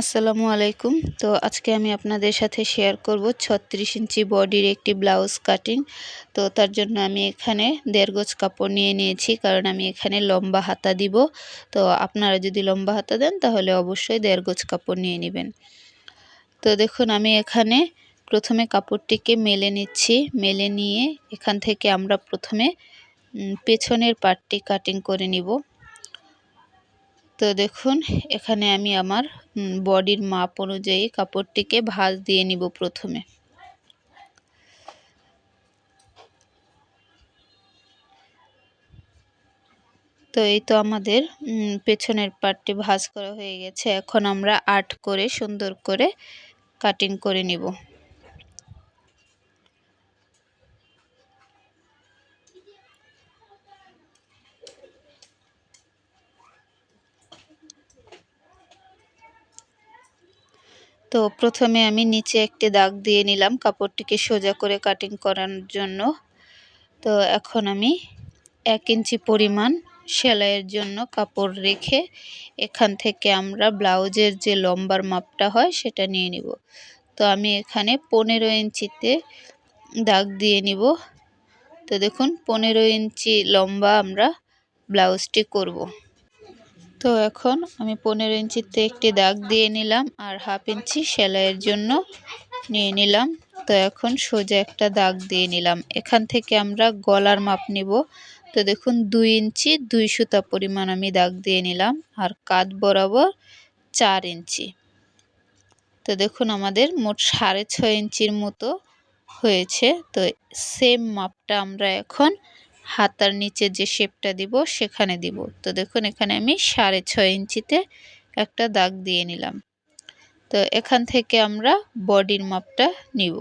আসসালামু আলাইকুম। তো আজকে আমি আপনাদের সাথে শেয়ার করব ছত্রিশ ইঞ্চি বডির একটি ব্লাউজ কাটিং তো তার জন্য আমি এখানে দেড় গজ কাপড় নিয়ে নিয়েছি, কারণ আমি এখানে লম্বা হাতা দিব। তো আপনারা যদি লম্বা হাতা দেন, তাহলে অবশ্যই দেড় গজ কাপড় নিয়ে নেবেন। তো দেখুন, আমি এখানে প্রথমে কাপড়টিকে মেলে নিচ্ছি। মেলে নিয়ে এখান থেকে আমরা প্রথমে পেছনের পার্টটি কাটিং করে নিব। তো দেখুন, এখানে আমি আমার বডির মাপ অনুযায়ী কাপড়টিকে ভাঁজ দিয়ে নিব প্রথমে। তো এই তো আমাদের পেছনের পার্টটি ভাঁজ করা হয়ে গেছে। এখন আমরা আর্ট করে সুন্দর করে কাটিং করে নিব। তো প্রথমে আমি নিচে একটি দাগ দিয়ে নিলাম কাপড়টিকে সোজা করে কাটিং করানোর জন্য। তো এখন আমি এক ইঞ্চি পরিমাণ সেলাইয়ের জন্য কাপড় রেখে এখান থেকে আমরা ব্লাউজের যে লম্বার মাপটা হয় সেটা নিয়ে নিব। তো আমি এখানে পনেরো ইঞ্চিতে দাগ দিয়ে নিব। তো দেখুন, পনেরো ইঞ্চি লম্বা আমরা ব্লাউজটি করব। তো এখন আমি পনেরো ইঞ্চিতে একটি দাগ দিয়ে নিলাম আর হাফ ইঞ্চি সেলাইয়ের জন্য নিয়ে নিলাম। তো এখন সোজা একটা দাগ দিয়ে নিলাম। এখান থেকে আমরা গলার মাপ নিব। তো দেখুন, দুই ইঞ্চি দুই সুতা পরিমাণ আমি দাগ দিয়ে নিলাম আর কাঁধ বরাবর চার ইঞ্চি। তো দেখুন, আমাদের মোট সাড়ে ছয় ইঞ্চির মতো হয়েছে। তো সেম মাপটা আমরা এখন হাতার নিচে যে শেপটা দিব, সেখানে দিব। তো দেখুন, এখানে আমি সাড়ে ছয় ইঞ্চিতে একটা দাগ দিয়ে নিলাম। তো এখান থেকে আমরা বডির মাপটা নিব।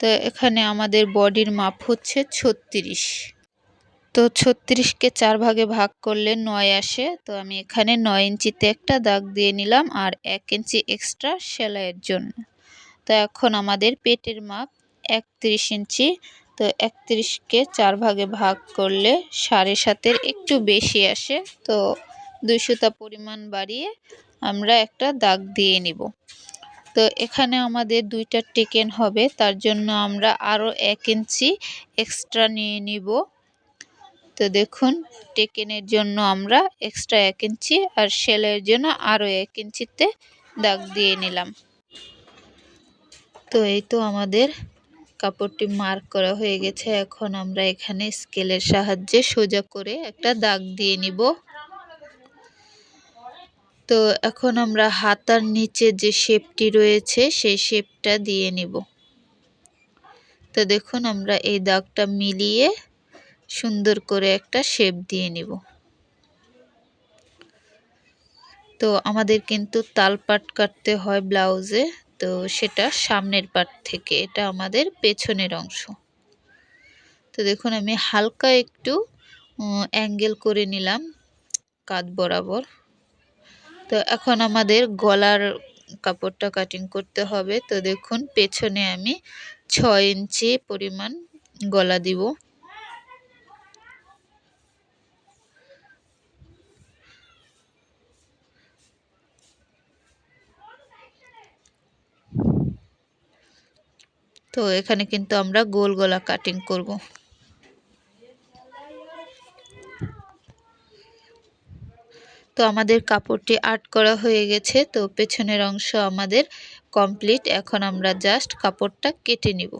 তো এখানে আমাদের বডির মাপ হচ্ছে ছত্রিশ। তো ছত্রিশকে চার ভাগে ভাগ করলে নয় আসে। তো আমি এখানে নয় ইঞ্চিতে একটা দাগ দিয়ে নিলাম আর এক ইঞ্চি এক্সট্রা সেলাইয়ের জন্য। তো এখন আমাদের পেটের মাপ একত্রিশ ইঞ্চি। তো একত্রিশকে চার ভাগে ভাগ করলে সাড়ে সাতের একটু বেশি আসে। তো দুইশোটা পরিমাণ বাড়িয়ে আমরা একটা দাগ দিয়ে নিব। তো এখানে আমাদের দুইটা টেকেন হবে, তার জন্য আমরা আরও এক ইঞ্চি এক্সট্রা নিয়ে নিব। তো দেখুন, টেকেনের জন্য আমরা এক্সট্রা এক ইঞ্চি আর সেলের জন্য আরও এক ইঞ্চিতে দাগ দিয়ে নিলাম। তো এই তো আমাদের কাপড়টি মার্ক করা হয়ে গেছে। এখন আমরা এখানে স্কেলের সাহায্যে সোজা করে একটা দাগ দিয়ে নিব। তো এখন আমরা হাতার নিচে যে শেপটি রয়েছে, সেই শেপটা দিয়ে নিব। তো দেখুন, আমরা এই দাগটা মিলিয়ে সুন্দর করে একটা শেপ দিয়ে নিব। তো আমাদের কিন্তু তালপাট কাটতে হয় ব্লাউজে। তো সেটা সামনের পাট থেকে, এটা আমাদের পেছনের অংশ। তো দেখুন, আমি হালকা একটু অ্যাঙ্গেল করে নিলাম, কাঁধ বরাবর। তো এখন আমাদের গলার কাপড়টা কাটিং করতে হবে। তো দেখুন, পেছনে আমি ছয় ইঞ্চি পরিমাণ গলা দিব। তো এখানে কিন্তু আমরা গোল গলা কাটিং করব। তো আমাদের কাপড়টি আর্ট করা হয়ে গেছে, তো পেছনের অংশ আমাদের কমপ্লিট এখন আমরা জাস্ট কাপড়টা কেটে নিব।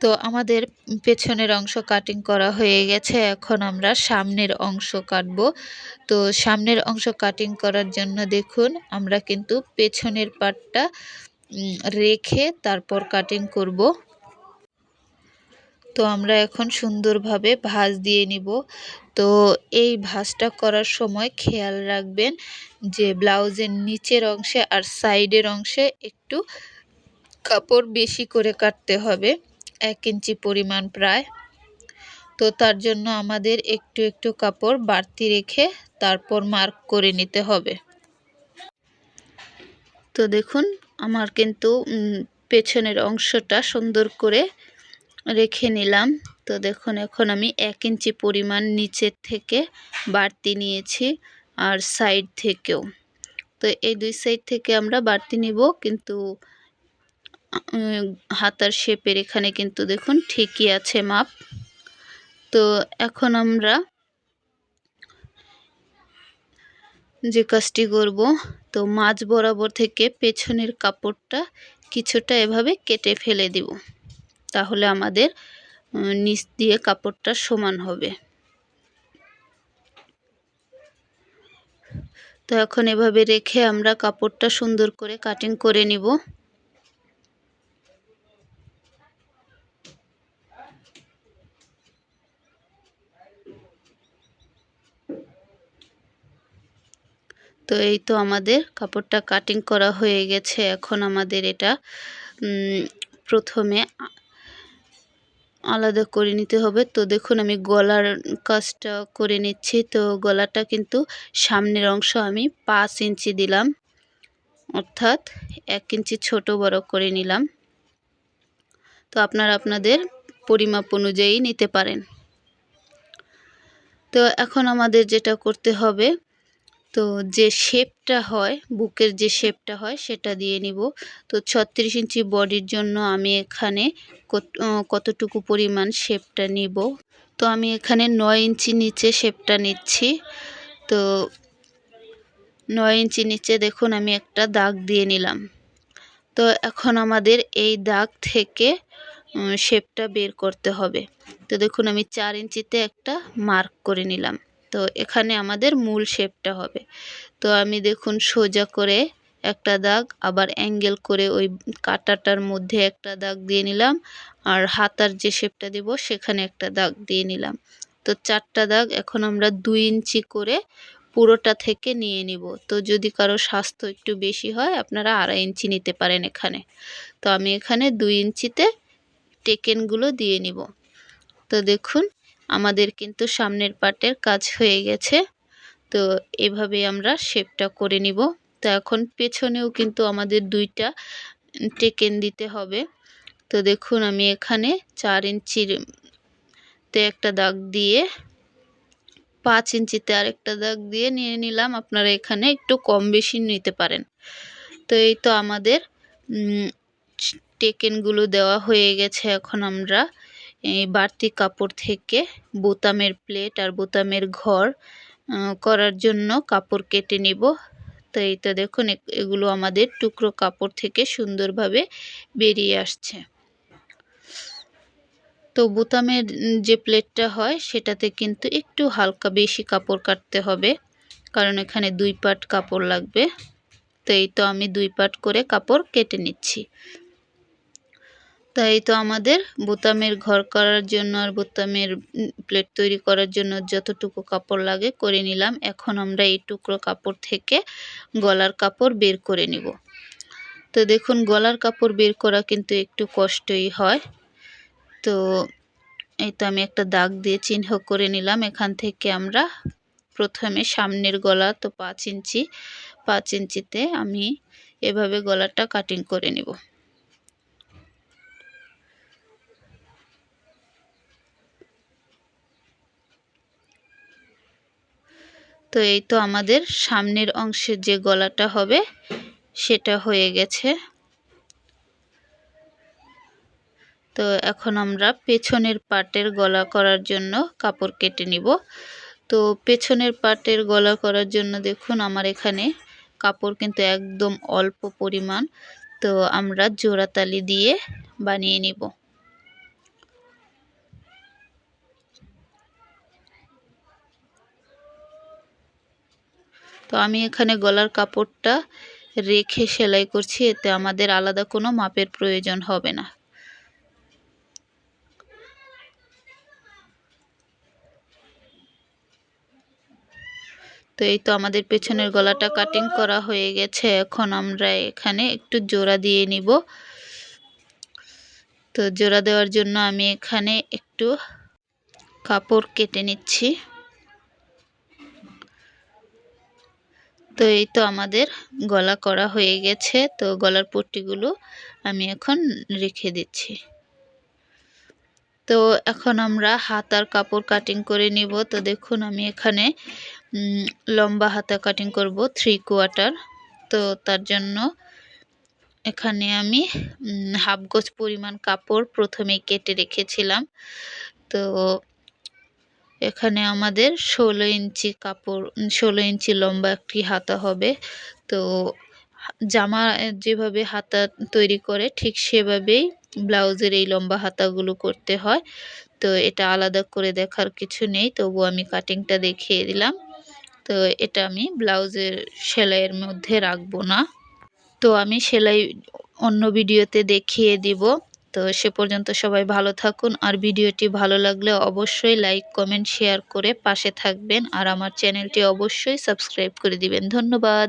তো আমাদের পেছনের অংশ কাটিং করা হয়ে গেছে। এখন আমরা সামনের অংশ কাটবো। তো সামনের অংশ কাটিং করার জন্য দেখুন, আমরা কিন্তু পেছনের পাটটা রেখে তারপর কাটিং করব। তো আমরা এখন সুন্দরভাবে ভাঁজ দিয়ে নিব। তো এই ভাঁজটা করার সময় খেয়াল রাখবেন যে ব্লাউজের নিচের অংশে আর সাইডের অংশে একটু কাপড় বেশি করে কাটতে হবে। এক ইঞ্চি পরিমাণ প্রায়। তো তার জন্য আমাদের একটু একটু কাপড় বাড়তি রেখে তারপর মার্ক করে নিতে হবে। তো দেখুন, আমার কিন্তু পেছনের অংশটা সুন্দর করে রেখে নিলাম। তো দেখুন, এখন আমি এক ইঞ্চি পরিমাণ নিচের থেকে বাড়তি নিয়েছি আর সাইড থেকেও। তো এই দুই সাইড থেকে আমরা বাড়তি নিব, কিন্তু হাতার শেপের এখানে কিন্তু দেখুন ঠিকই আছে মাপ। তো এখন আমরা যে কাজটি করব, তো মাঝ বরাবর থেকে পেছনের কাপড়টা কিছুটা এভাবে কেটে ফেলে দিব। তাহলে আমাদের নিচ দিয়ে কাপড়টা সমান হবে। তো এখন এভাবে রেখে আমরা কাপড়টা সুন্দর করে কাটিং করে নিব। তো এই তো আমাদের কাপড়টা কাটিং করা হয়ে গেছে। এখন আমাদের এটা প্রথমে আলাদা করে নিতে হবে। তো দেখুন, আমি গলার কাজটা করে নিচ্ছি। তো গলাটা কিন্তু সামনের অংশ আমি পাঁচ ইঞ্চি দিলাম, অর্থাৎ এক ইঞ্চি ছোট বড় করে নিলাম। তো আপনারা আপনাদের পরিমাপ অনুযায়ী নিতে পারেন। তো এখন আমাদের যেটা করতে হবে তো যে শেপটা হয়, বুকের যে শেপটা হয়, সেটা দিয়ে নিব। তো ছত্রিশ ইঞ্চি বডির জন্য আমি এখানে কতটুকু পরিমাণ শেপটা নিব? তো আমি এখানে নয় ইঞ্চি নিচে শেপটা নিচ্ছি। তো নয় ইঞ্চি নিচে দেখুন, আমি একটা দাগ দিয়ে নিলাম। তো এখন আমাদের এই দাগ থেকে শেপটা বের করতে হবে। তো দেখুন, আমি চার ইঞ্চিতে একটা মার্ক করে নিলাম। তো এখানে আমাদের মূল শেপটা হবে। তো আমি দেখুন সোজা করে একটা দাগ, আবার অ্যাঙ্গেল করে ওই কাটাটার মধ্যে একটা দাগ দিয়ে নিলাম, আর হাতার যে শেপটা দিব সেখানে একটা দাগ দিয়ে নিলাম। তো চারটা দাগ এখন আমরা দুই ইঞ্চি করে পুরোটা থেকে নিয়ে নিব। তো যদি কারও স্বাস্থ্য একটু বেশি হয়, আপনারা আড়াই ইঞ্চি নিতে পারেন এখানে। তো আমি এখানে দুই ইঞ্চিতে টেকেনগুলো দিয়ে নিব। তো দেখুন আমাদের কিন্তু সামনের পার্টের কাজ হয়ে গেছে। তো এভাবে আমরা শেপটা করে নিব। তো এখন পেছনেও কিন্তু আমাদের দুইটা টেকেন দিতে হবে। তো দেখুন, আমি এখানে চার ইঞ্চির তে একটা দাগ দিয়ে পাঁচ ইঞ্চিতে আরেকটা দাগ দিয়ে নিয়ে নিলাম। আপনারা এখানে একটু কম বেশি নিতে পারেন। তো এই তো আমাদের টেকেনগুলো দেওয়া হয়ে গেছে। এখন আমরা বাড়তি কাপড় থেকে বোতামের প্লেট আর বোতামের ঘর করার জন্য কাপড় কেটে নিব। তো এই তো দেখুন এগুলো আমাদের টুকরো কাপড় থেকে সুন্দরভাবে বেরিয়ে আসছে। তো বোতামের যে প্লেটটা হয়, সেটাতে কিন্তু একটু হালকা বেশি কাপড় কাটতে হবে, কারণ এখানে দুই পাট কাপড় লাগবে। তো এই তো আমি দুই পাট করে কাপড় কেটে নিচ্ছি। তাই তো আমাদের বোতামের ঘর করার জন্য আর বোতামের প্লেট তৈরি করার জন্য যতটুকু কাপড় লাগে করে নিলাম। এখন আমরা এই টুকরো কাপড় থেকে গলার কাপড় বের করে নিব। তো দেখুন, গলার কাপড় বের করা কিন্তু একটু কষ্টই হয়। তো এই তো আমি একটা দাগ দিয়ে চিহ্ন করে নিলাম। এখান থেকে আমরা প্রথমে সামনের গলা তো পাঁচ ইঞ্চি, পাঁচ ইঞ্চিতে আমি এভাবে গলাটা কাটিং করে নিব। তো এই তো আমাদের সামনের অংশে যে গলাটা হবে, সেটা হয়ে গেছে। তো এখন আমরা পেছনের পাটের গলা করার জন্য কাপড় কেটে নিব। তো পেছনের পাটের গলা করার জন্য দেখুন আমার এখানে কাপড় কিন্তু একদম অল্প পরিমাণ। তো আমরা জোড়াতালি দিয়ে বানিয়ে নিব। তো আমি এখানে গলার কাপড়টা রেখে সেলাই করছি, এতে আমাদের আলাদা কোনো মাপের প্রয়োজন হবে না। তো এই তো আমাদের পেছনের গলাটা কাটিং করা হয়ে গেছে, এখন আমরা এখানে একটু জোড়া দিয়ে নিব। তো জোড়া দেওয়ার জন্য আমি এখানে একটু কাপড় কেটে নিচ্ছি। তো এই তো আমাদের গলা করা হয়ে গেছে। তো গলার পট্টিগুলো আমি এখন রেখে দিচ্ছি। তো এখন আমরা হাতার কাপড় কাটিং করে নিব। তো দেখুন আমি এখানে লম্বা হাতা কাটিং করব থ্রি কোয়ার্টার তো তার জন্য এখানে আমি হাফ গোজ পরিমাণ কাপড় প্রথমে কেটে রেখেছিলাম। তো এখানে আমাদের ষোলো ইঞ্চি কাপড়, ষোলো ইঞ্চি লম্বা একটি হাতা হবে। তো জামা যেভাবে হাতা তৈরি করে, ঠিক সেভাবেই ব্লাউজের এই লম্বা হাতাগুলো করতে হয়। তো এটা আলাদা করে দেখার কিছু নেই তবু আমি কাটিংটা দেখিয়ে দিলাম। তো এটা আমি ব্লাউজের সেলাইয়ের মধ্যে রাখব না। তো আমি সেলাই অন্য ভিডিওতে দেখিয়ে দিব। তো সে পর্যন্ত সবাই ভালো থাকুন। আর ভিডিওটি ভালো লাগলে অবশ্যই লাইক, কমেন্ট, শেয়ার করে পাশে থাকবেন। আর আমার চ্যানেলটি অবশ্যই সাবস্ক্রাইব করে দিবেন। ধন্যবাদ।